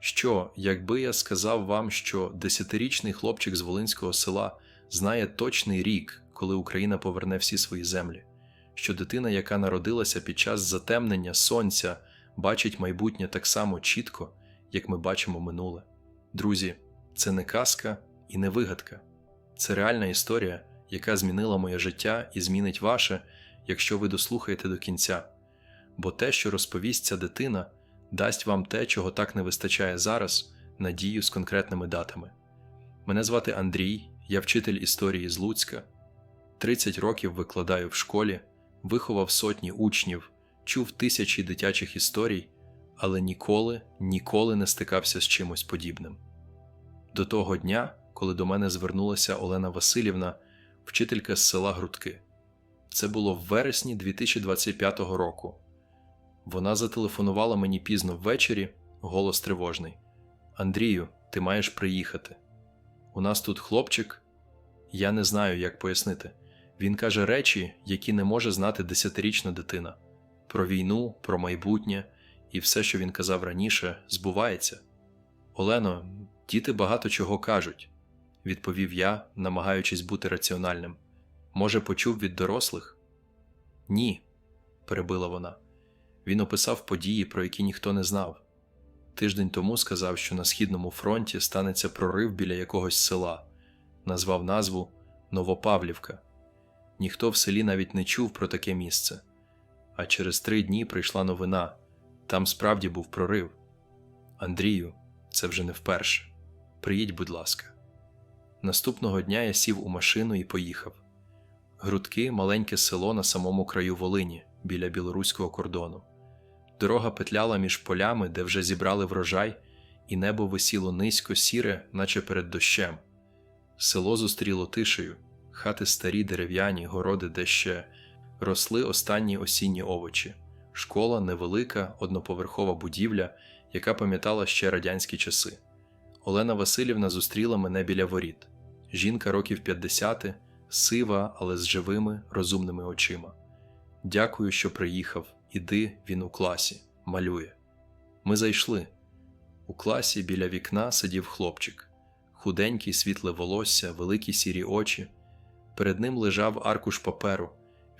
Що, якби я сказав вам, що десятирічний хлопчик з Волинського села знає точний рік, коли Україна поверне всі свої землі, що дитина, яка народилася під час затемнення сонця, бачить майбутнє так само чітко, як ми бачимо минуле. Друзі, це не казка і не вигадка, це реальна історія, яка змінила моє життя і змінить ваше, якщо ви дослухаєте до кінця. Бо те, що розповість ця дитина, дасть вам те, чого так не вистачає зараз, надію з конкретними датами. Мене звати Андрій, я вчитель історії з Луцька. 30 років викладаю в школі, виховав сотні учнів, чув тисячі дитячих історій, але ніколи, ніколи не стикався з чимось подібним. До того дня, коли до мене звернулася Олена Васильівна, вчителька з села Грудки. Це було в вересні 2025 року. Вона зателефонувала мені пізно ввечері, голос тривожний. Андрію, ти маєш приїхати. У нас тут хлопчик. Я не знаю, як пояснити. Він каже речі, які не може знати десятирічна дитина. Про війну, про майбутнє, і все, що він казав раніше, збувається. Олено, діти багато чого кажуть, відповів я, намагаючись бути раціональним. Може, почув від дорослих? Ні, перебила вона. Він описав події, про які ніхто не знав. Тиждень тому сказав, що на східному фронті станеться прорив біля якогось села, назвав назву Новопавлівка. Ніхто в селі навіть не чув про таке місце. А через три дні прийшла новина там справді був прорив. Андрію, це вже не вперше. Приїдь, будь ласка. Наступного дня я сів у машину і поїхав. Грудки маленьке село на самому краю Волині, біля білоруського кордону. Дорога петляла між полями, де вже зібрали врожай, і небо висіло низько сіре, наче перед дощем. Село зустріло тишею, хати старі, дерев'яні, городи, де ще росли останні осінні овочі, школа невелика, одноповерхова будівля, яка пам'ятала ще радянські часи. Олена Васильівна зустріла мене біля воріт. Жінка років 50, сива, але з живими, розумними очима. Дякую, що приїхав. Іди, він у класі, малює. Ми зайшли. У класі біля вікна сидів хлопчик, худенький, світле волосся, великі сірі очі. Перед ним лежав аркуш паперу.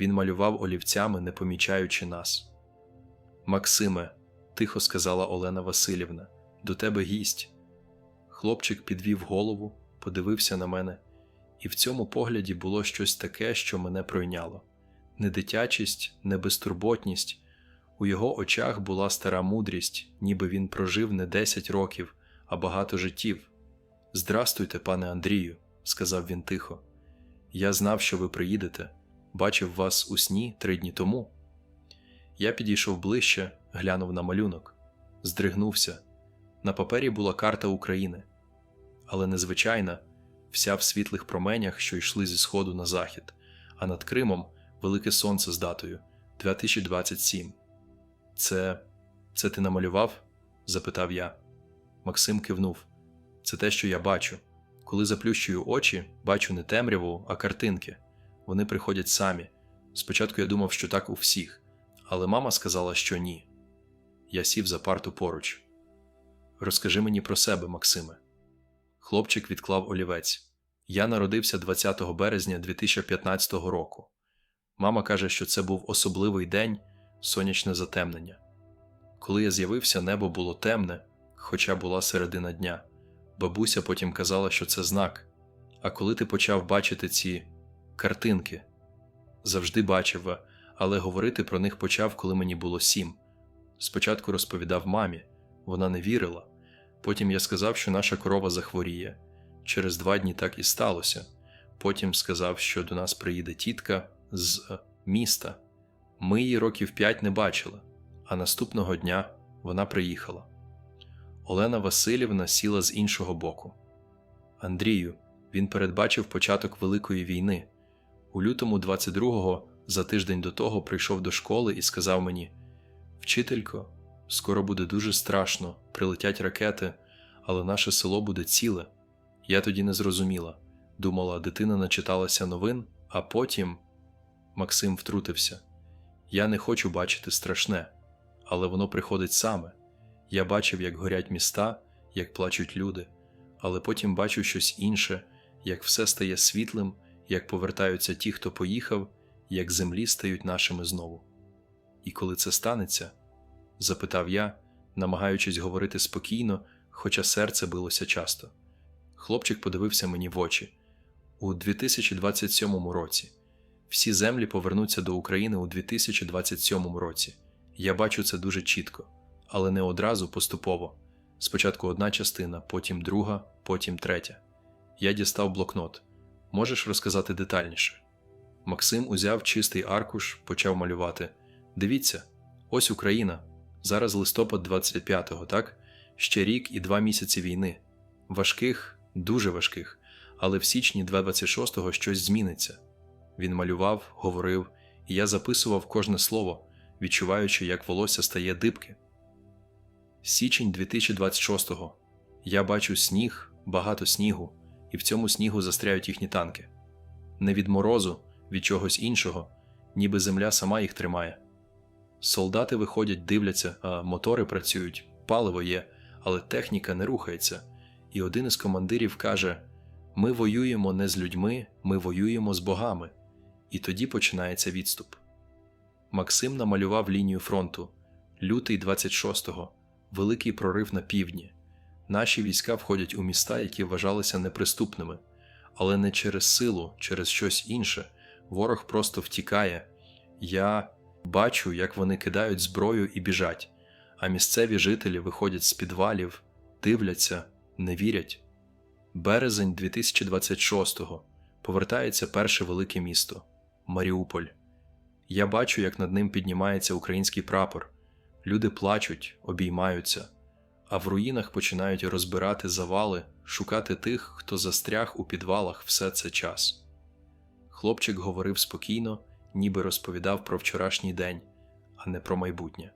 Він малював олівцями, не помічаючи нас. Максиме, тихо сказала Олена Васильівна, до тебе гість. Хлопчик підвів голову, подивився на мене, і в цьому погляді було щось таке, що мене пройняло не дитячість, не безтурботність. У його очах була стара мудрість, ніби він прожив не 10 років, а багато життів. Здрастуйте, пане Андрію, сказав він тихо. Я знав, що ви приїдете, бачив вас у сні три дні тому. Я підійшов ближче, глянув на малюнок, здригнувся. На папері була карта України, але незвичайна, вся в світлих променях, що йшли зі сходу на захід, а над Кримом велике сонце з датою 2027. Це це ти намалював? запитав я. Максим кивнув. Це те, що я бачу. Коли заплющую очі, бачу не темряву, а картинки. Вони приходять самі. Спочатку я думав, що так у всіх, але мама сказала, що ні. Я сів за парту поруч. Розкажи мені про себе, Максиме. Хлопчик відклав олівець. Я народився 20 березня 2015 року. Мама каже, що це був особливий день, сонячне затемнення. Коли я з'явився, небо було темне, хоча була середина дня. Бабуся потім казала, що це знак. А коли ти почав бачити ці картинки, завжди бачив, але говорити про них почав, коли мені було сім. Спочатку розповідав мамі, вона не вірила. Потім я сказав, що наша корова захворіє. Через два дні так і сталося. Потім сказав, що до нас приїде тітка з міста. Ми її років п'ять не бачили, а наступного дня вона приїхала. Олена Васильівна сіла з іншого боку. Андрію, він передбачив початок Великої війни. У лютому 22-го, за тиждень до того, прийшов до школи і сказав мені: Вчителько, скоро буде дуже страшно, прилетять ракети, але наше село буде ціле. Я тоді не зрозуміла. Думала, дитина начиталася новин, а потім Максим втрутився. Я не хочу бачити страшне, але воно приходить саме. Я бачив, як горять міста, як плачуть люди, але потім бачу щось інше, як все стає світлим, як повертаються ті, хто поїхав, як землі стають нашими знову. І коли це станеться? запитав я, намагаючись говорити спокійно, хоча серце билося часто. Хлопчик подивився мені в очі. У 2027 році. Всі землі повернуться до України у 2027 році. Я бачу це дуже чітко, але не одразу поступово. Спочатку одна частина, потім друга, потім третя. Я дістав блокнот. Можеш розказати детальніше? Максим узяв чистий аркуш, почав малювати. Дивіться, ось Україна. Зараз листопад 25-го, так? Ще рік і два місяці війни. Важких, дуже важких, але в січні 26-го щось зміниться. Він малював, говорив, і я записував кожне слово, відчуваючи, як волосся стає дибки. Січень 2026-го. Я бачу сніг, багато снігу, і в цьому снігу застряють їхні танки. Не від морозу, від чогось іншого, ніби земля сама їх тримає. Солдати виходять, дивляться, а мотори працюють, паливо є, але техніка не рухається. І один із командирів каже: Ми воюємо не з людьми, ми воюємо з богами. І тоді починається відступ. Максим намалював лінію фронту. Лютий 26-го, великий прорив на півдні. Наші війська входять у міста, які вважалися неприступними, але не через силу, через щось інше. Ворог просто втікає. Я бачу, як вони кидають зброю і біжать, а місцеві жителі виходять з підвалів, дивляться, не вірять. Березень 2026-го повертається перше велике місто Маріуполь. Я бачу, як над ним піднімається український прапор. Люди плачуть, обіймаються, а в руїнах починають розбирати завали, шукати тих, хто застряг у підвалах все це час. Хлопчик говорив спокійно, ніби розповідав про вчорашній день, а не про майбутнє.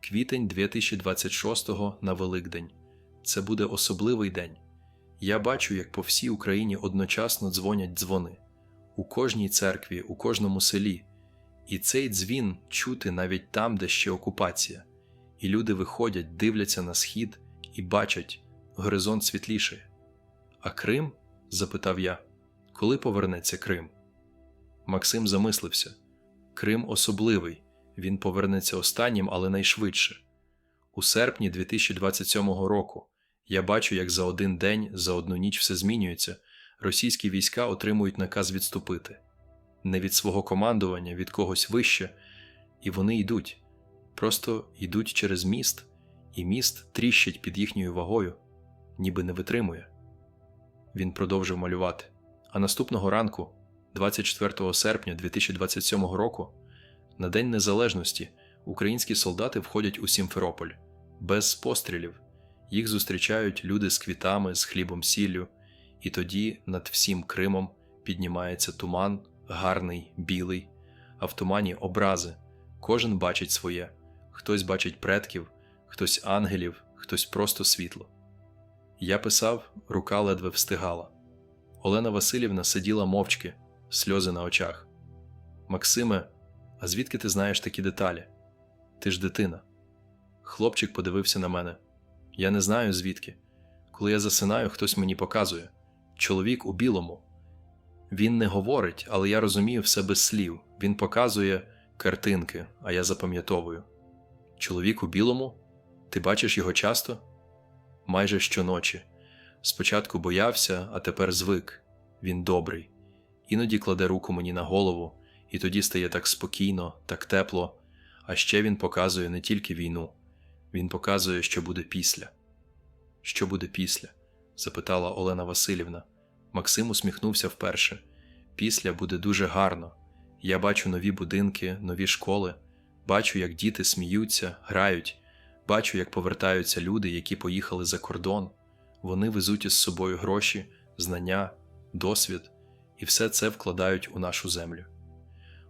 Квітень 2026-го на Великдень. Це буде особливий день. Я бачу, як по всій Україні одночасно дзвонять дзвони у кожній церкві, у кожному селі, і цей дзвін чути навіть там, де ще окупація, і люди виходять, дивляться на схід і бачать горизонт світліший. А Крим? запитав я, коли повернеться Крим? Максим замислився Крим особливий, він повернеться останнім, але найшвидше. У серпні 2027 року я бачу, як за один день, за одну ніч все змінюється російські війська отримують наказ відступити не від свого командування, від когось вище, і вони йдуть, просто йдуть через міст, і міст тріщить під їхньою вагою, ніби не витримує. Він продовжив малювати. А наступного ранку, 24 серпня 2027 року, на День Незалежності, українські солдати входять у Сімферополь без пострілів. Їх зустрічають люди з квітами, з хлібом сіллю, і тоді над всім Кримом піднімається туман, гарний, білий, а в тумані образи. Кожен бачить своє, хтось бачить предків, хтось ангелів, хтось просто світло. Я писав, рука ледве встигала. Олена Васильівна сиділа мовчки, сльози на очах. Максиме, а звідки ти знаєш такі деталі? Ти ж дитина. Хлопчик подивився на мене. Я не знаю звідки. Коли я засинаю, хтось мені показує чоловік у білому. Він не говорить, але я розумію все без слів. Він показує картинки, а я запам'ятовую. Чоловік у білому? Ти бачиш його часто? Майже щоночі. Спочатку боявся, а тепер звик. Він добрий. Іноді кладе руку мені на голову, і тоді стає так спокійно, так тепло. А ще він показує не тільки війну, він показує, що буде після. Що буде після? Запитала Олена Васильівна. Максим усміхнувся вперше. Після буде дуже гарно. Я бачу нові будинки, нові школи, бачу, як діти сміються, грають, бачу, як повертаються люди, які поїхали за кордон. Вони везуть із собою гроші, знання, досвід, і все це вкладають у нашу землю.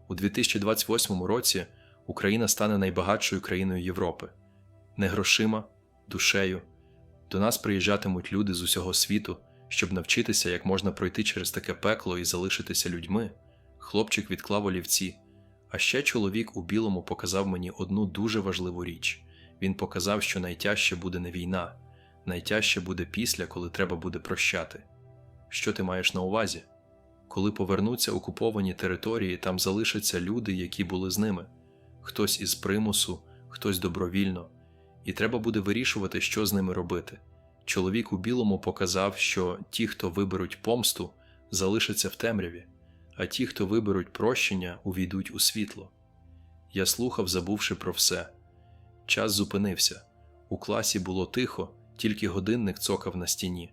У 2028 році Україна стане найбагатшою країною Європи, не грошима, душею. До нас приїжджатимуть люди з усього світу, щоб навчитися, як можна пройти через таке пекло і залишитися людьми. Хлопчик відклав олівці. А ще чоловік у білому показав мені одну дуже важливу річ він показав, що найтяжче буде не війна, Найтяжче буде після, коли треба буде прощати. Що ти маєш на увазі? Коли повернуться окуповані території, там залишаться люди, які були з ними хтось із примусу, хтось добровільно, і треба буде вирішувати, що з ними робити. Чоловік у білому показав, що ті, хто виберуть помсту, залишаться в темряві, а ті, хто виберуть прощення, увійдуть у світло. Я слухав, забувши про все. Час зупинився. У класі було тихо, тільки годинник цокав на стіні.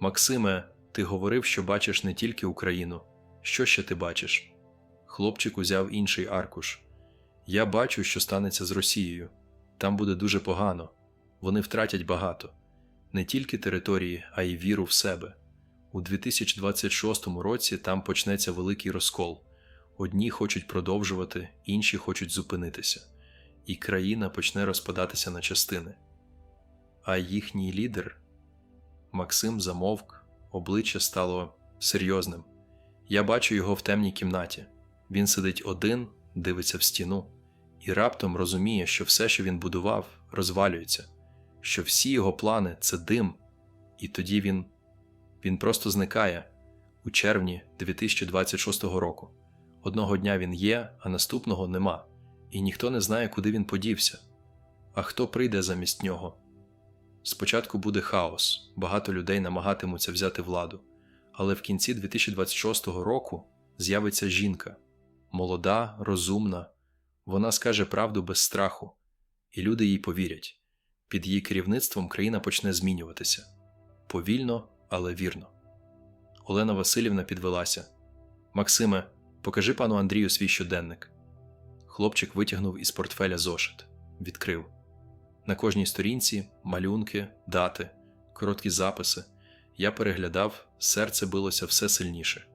Максиме, ти говорив, що бачиш не тільки Україну. Що ще ти бачиш? Хлопчик узяв інший аркуш. Я бачу, що станеться з Росією. Там буде дуже погано. Вони втратять багато не тільки території, а й віру в себе. У 2026 році там почнеться великий розкол. Одні хочуть продовжувати, інші хочуть зупинитися, і країна почне розпадатися на частини. А їхній лідер Максим замовк, обличчя стало серйозним. Я бачу його в темній кімнаті. Він сидить один, дивиться в стіну, і раптом розуміє, що все, що він будував, розвалюється, що всі його плани це дим, і тоді він, він просто зникає у червні 2026 року. Одного дня він є, а наступного нема, і ніхто не знає, куди він подівся. А хто прийде замість нього? Спочатку буде хаос, багато людей намагатимуться взяти владу, але в кінці 2026 року з'явиться жінка молода, розумна, вона скаже правду без страху, і люди їй повірять. Під її керівництвом країна почне змінюватися повільно, але вірно. Олена Васильівна підвелася. Максиме, покажи пану Андрію свій щоденник. Хлопчик витягнув із портфеля зошит, відкрив. На кожній сторінці малюнки, дати, короткі записи. Я переглядав, серце билося все сильніше.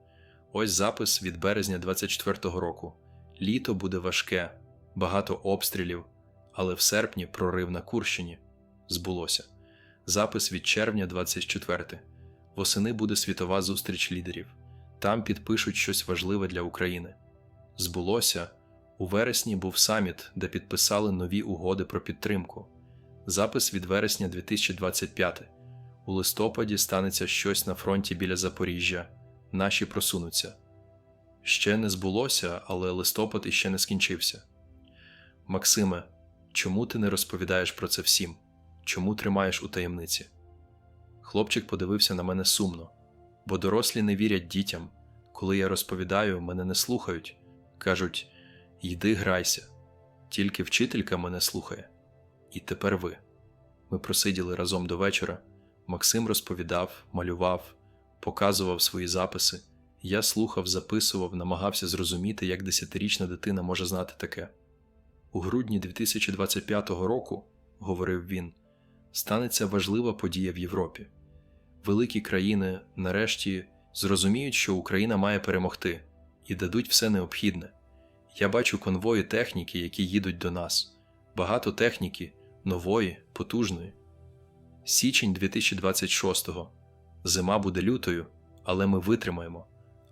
Ось запис від березня 24-го року. Літо буде важке, багато обстрілів, але в серпні прорив на Курщині. Збулося. Запис від червня 24. Восени буде світова зустріч лідерів. Там підпишуть щось важливе для України. Збулося. У вересні був саміт, де підписали нові угоди про підтримку. Запис від вересня 2025. У листопаді станеться щось на фронті біля Запоріжжя. Наші просунуться. Ще не збулося, але листопад іще не скінчився. Максиме, чому ти не розповідаєш про це всім? Чому тримаєш у таємниці? Хлопчик подивився на мене сумно, бо дорослі не вірять дітям. Коли я розповідаю, мене не слухають. Кажуть йди грайся. Тільки вчителька мене слухає. І тепер ви. Ми просиділи разом до вечора. Максим розповідав, малював, показував свої записи. Я слухав, записував, намагався зрозуміти, як десятирічна дитина може знати таке. У грудні 2025 року, говорив він, станеться важлива подія в Європі. Великі країни нарешті зрозуміють, що Україна має перемогти, і дадуть все необхідне. Я бачу конвої техніки, які їдуть до нас, багато техніки, нової, потужної. Січень 2026-го. Зима буде лютою, але ми витримаємо,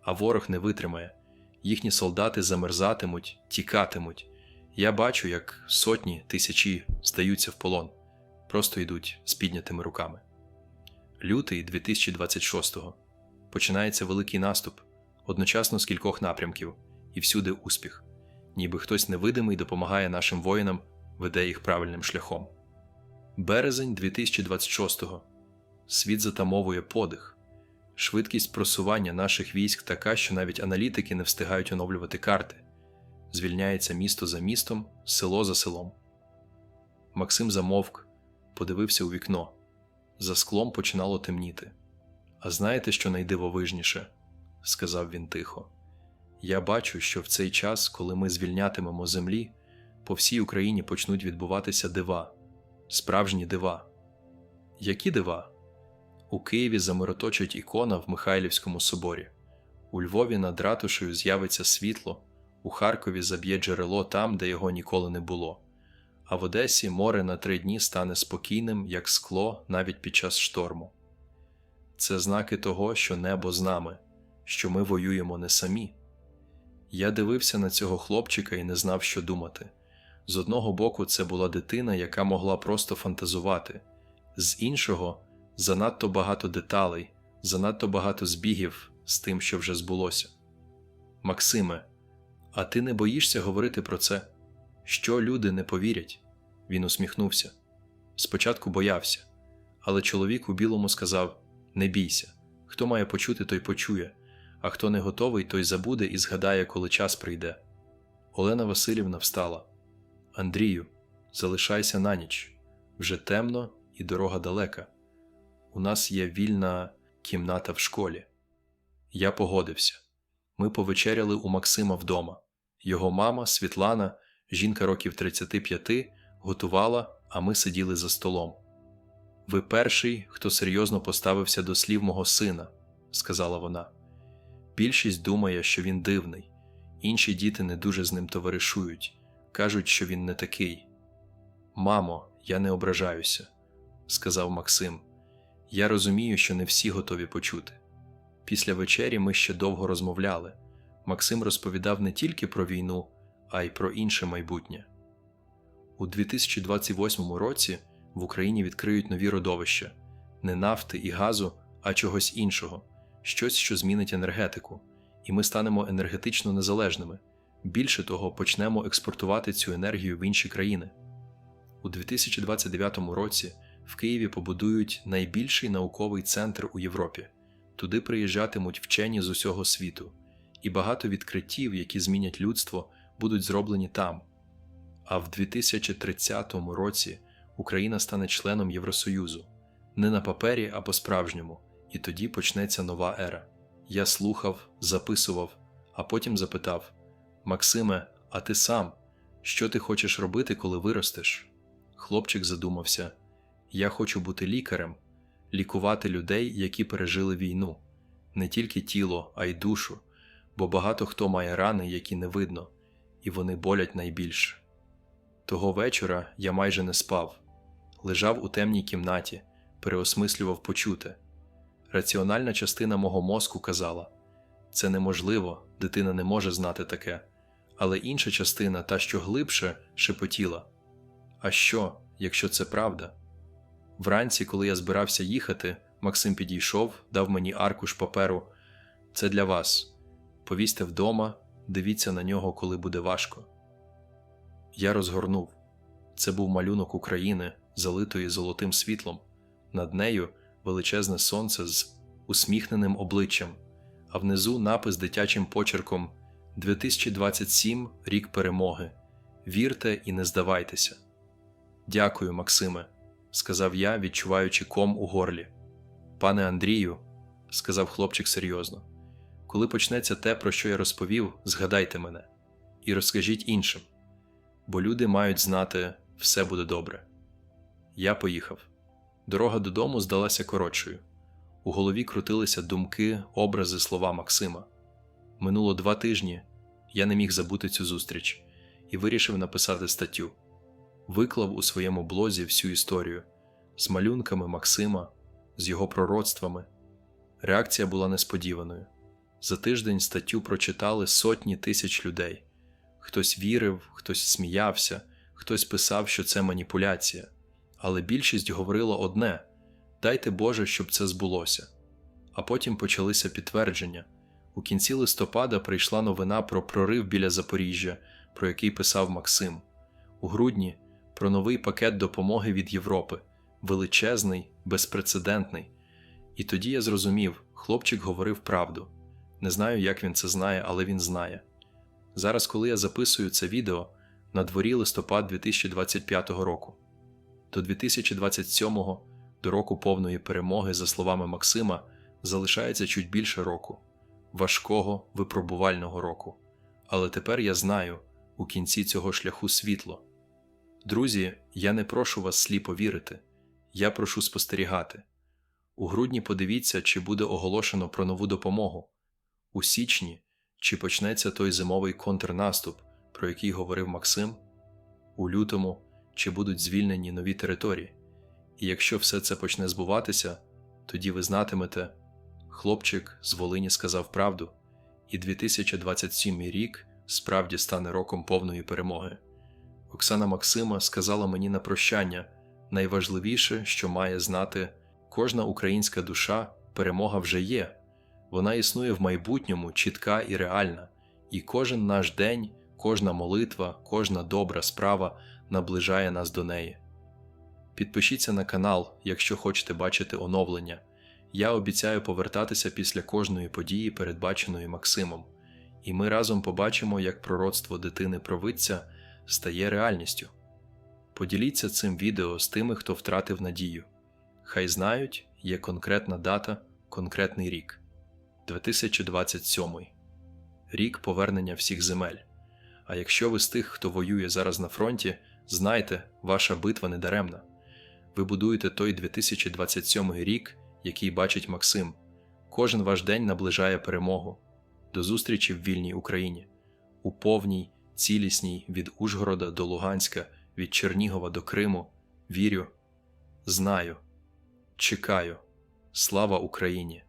а ворог не витримає. Їхні солдати замерзатимуть, тікатимуть. Я бачу, як сотні тисячі здаються в полон, просто йдуть з піднятими руками. Лютий 2026-го. Починається великий наступ, одночасно з кількох напрямків, і всюди успіх, ніби хтось невидимий допомагає нашим воїнам, веде їх правильним шляхом. Березень 2026-го. Світ затамовує подих. Швидкість просування наших військ така, що навіть аналітики не встигають оновлювати карти. Звільняється місто за містом, село за селом. Максим замовк, подивився у вікно. За склом починало темніти. А знаєте, що найдивовижніше? сказав він тихо. Я бачу, що в цей час, коли ми звільнятимемо землі, по всій Україні почнуть відбуватися дива, справжні дива. Які дива? У Києві замироточить ікона в Михайлівському соборі, у Львові над ратушею з'явиться світло, у Харкові заб'є джерело там, де його ніколи не було, а в Одесі море на три дні стане спокійним, як скло навіть під час шторму. Це знаки того, що небо з нами, що ми воюємо не самі. Я дивився на цього хлопчика і не знав, що думати. З одного боку, це була дитина, яка могла просто фантазувати, з іншого занадто багато деталей, занадто багато збігів з тим, що вже збулося. Максиме, а ти не боїшся говорити про це? Що люди не повірять? Він усміхнувся. Спочатку боявся, але чоловік у білому сказав: Не бійся, хто має почути, той почує, а хто не готовий, той забуде і згадає, коли час прийде. Олена Васильівна встала. Андрію, залишайся на ніч. Вже темно і дорога далека. У нас є вільна кімната в школі. Я погодився. Ми повечеряли у Максима вдома. Його мама, Світлана, жінка років 35, готувала, а ми сиділи за столом. Ви перший, хто серйозно поставився до слів мого сина, сказала вона. Більшість думає, що він дивний, інші діти не дуже з ним товаришують, кажуть, що він не такий. Мамо, я не ображаюся, сказав Максим. Я розумію, що не всі готові почути. Після вечері ми ще довго розмовляли. Максим розповідав не тільки про війну, а й про інше майбутнє. У 2028 році в Україні відкриють нові родовища не нафти і газу, а чогось іншого, щось, що змінить енергетику, і ми станемо енергетично незалежними. Більше того, почнемо експортувати цю енергію в інші країни. У 2029 році в Києві побудують найбільший науковий центр у Європі. Туди приїжджатимуть вчені з усього світу, і багато відкриттів, які змінять людство, будуть зроблені там. А в 2030 році Україна стане членом Євросоюзу не на папері, а по-справжньому, і тоді почнеться нова ера. Я слухав, записував, а потім запитав: Максиме, а ти сам, що ти хочеш робити, коли виростеш? Хлопчик задумався: Я хочу бути лікарем, лікувати людей, які пережили війну, не тільки тіло, а й душу, бо багато хто має рани, які не видно, і вони болять найбільше. Того вечора я майже не спав, лежав у темній кімнаті, переосмислював почуте. Раціональна частина мого мозку казала це неможливо, дитина не може знати таке, але інша частина, та що глибше, шепотіла. А що, якщо це правда? Вранці, коли я збирався їхати, Максим підійшов, дав мені аркуш паперу. Це для вас. Повісьте вдома, дивіться на нього, коли буде важко. Я розгорнув. Це був малюнок України, залитої золотим світлом, над нею величезне сонце з усміхненим обличчям, а внизу напис дитячим почерком 2027 рік перемоги. Вірте і не здавайтеся. Дякую, Максиме, сказав я, відчуваючи ком у горлі. Пане Андрію, сказав хлопчик серйозно, коли почнеться те, про що я розповів, згадайте мене і розкажіть іншим, бо люди мають знати, все буде добре. Я поїхав. Дорога додому здалася коротшою. У голові крутилися думки, образи, слова Максима. Минуло два тижні, я не міг забути цю зустріч і вирішив написати статтю. Виклав у своєму блозі всю історію з малюнками Максима, з його пророцтвами. Реакція була несподіваною. За тиждень статтю прочитали сотні тисяч людей. Хтось вірив, хтось сміявся, хтось писав, що це маніпуляція, але більшість говорила одне дайте Боже, щоб це збулося. А потім почалися підтвердження. У кінці листопада прийшла новина про прорив біля Запоріжжя, про який писав Максим. У грудні про новий пакет допомоги від Європи, величезний, безпрецедентний. І тоді я зрозумів, хлопчик говорив правду. Не знаю, як він це знає, але він знає. Зараз, коли я записую це відео, на дворі листопад 2025 року. До 2027-го, до року повної перемоги, за словами Максима, залишається чуть більше року, важкого випробувального року. Але тепер я знаю у кінці цього шляху світло. Друзі, я не прошу вас сліпо вірити, я прошу спостерігати. У грудні подивіться, чи буде оголошено про нову допомогу. У січні чи почнеться той зимовий контрнаступ, про який говорив Максим, у лютому чи будуть звільнені нові території. І якщо все це почне збуватися, тоді ви знатимете, хлопчик з Волині сказав правду, і 2027 рік справді стане роком повної перемоги. Оксана Максима сказала мені на прощання найважливіше, що має знати кожна українська душа, перемога вже є. Вона існує в майбутньому, чітка і реальна, і кожен наш день, кожна молитва, кожна добра справа наближає нас до неї. Підпишіться на канал, якщо хочете бачити оновлення. Я обіцяю повертатися після кожної події, передбаченої Максимом, і ми разом побачимо, як пророцтво дитини провидця стає реальністю. Поділіться цим відео з тими, хто втратив надію. Хай знають, є конкретна дата, конкретний рік 2027 рік повернення всіх земель. А якщо ви з тих, хто воює зараз на фронті, знайте, ваша битва не даремна. Ви будуєте той 2027 рік, який бачить Максим. Кожен ваш день наближає перемогу. До зустрічі в вільній Україні, у повній, цілісній від Ужгорода до Луганська, від Чернігова до Криму. Вірю, знаю, чекаю. Слава Україні!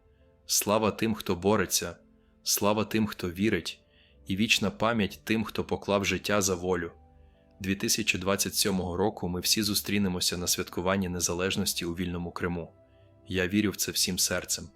Слава тим, хто бореться, слава тим, хто вірить, і вічна пам'ять тим, хто поклав життя за волю. 2027 року ми всі зустрінемося на святкуванні незалежності у вільному Криму. Я вірю в це всім серцем.